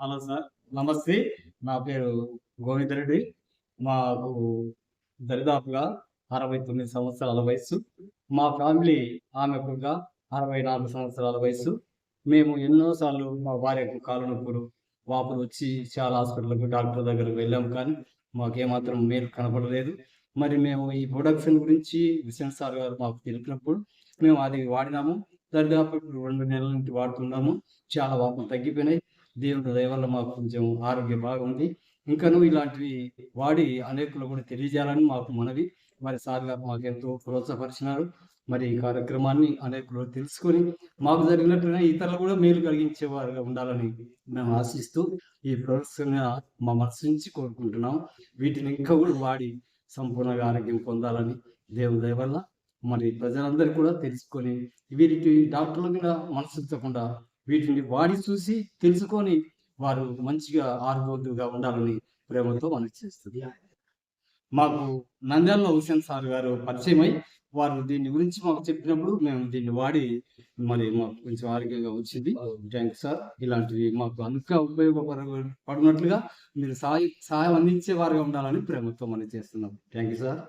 Hello sir నమస్తే. నా పేరు గోవిందరెడ్డి మాకు దరిదాపుగా అరవై తొమ్మిది సంవత్సరాల వయస్సు. మా ఫ్యామిలీ ఆమెకుగా అరవై నాలుగు సంవత్సరాల వయస్సు. మేము ఎన్నోసార్లు మా భార్యకు కాలు నొప్పులు వాపులు వచ్చి చాలా హాస్పిటల్కి డాక్టర్ దగ్గరకు వెళ్ళాము కానీ మాకేమాత్రం మేలు కనపడలేదు. మరి మేము ఈ ప్రొడక్షన్ గురించి విశ్వన్ సార్ గారు మాకు తెలిపినప్పుడు మేము అది వాడినాము. దరిదాపు రెండు నెలల నుంచి వాడుతున్నాము. చాలా వాపులు తగ్గిపోయినాయి. దేవుని దయ వల్ల మాకు కొంచెం ఆరోగ్యం బాగుంది. ఇంకనూ ఇలాంటివి వాడి అనేకులు కూడా తెలియజేయాలని మాకు మనవి. మరి సార్ గారు మాకు ఎంతో ప్రోత్సాహపరిచినారు. మరి ఈ కార్యక్రమాన్ని అనేకులు తెలుసుకొని మాకు జరిగినట్టుగా ఇతరులు కూడా మేలు కలిగించేవారుగా ఉండాలని మేము ఆశిస్తూ ఈ ప్రదర్శన మా మనసు నుంచి కోరుకుంటున్నాం. వీటిని ఇంకా కూడా వాడి సంపూర్ణంగా ఆరోగ్యం పొందాలని దేవుని దయ వల్ల మరి ప్రజలందరూ కూడా తెలుసుకొని వీరికి డాక్టర్లు కూడా మనసు తప్పకుండా వీటిని వాడి చూసి తెలుసుకొని వారు మంచిగా ఆరోగ్యంగా ఉండాలని ప్రేమతో మనకి చేస్తుంది. మాకు నంద్యాలలో హుసేన్ సార్ గారు పరిచయమై వారు దీని గురించి మాకు చెప్పినప్పుడు మేము దీన్ని వాడి మరి మాకు కొంచెం ఆరోగ్యంగా వచ్చింది. Thank sir. ఇలాంటివి మాకు ఇంకా ఉపయోగపడినట్లుగా మీరు సహాయ సహాయం అందించే వారుగా ఉండాలని ప్రేమతో మనం చేస్తున్నాం. Thank you sir.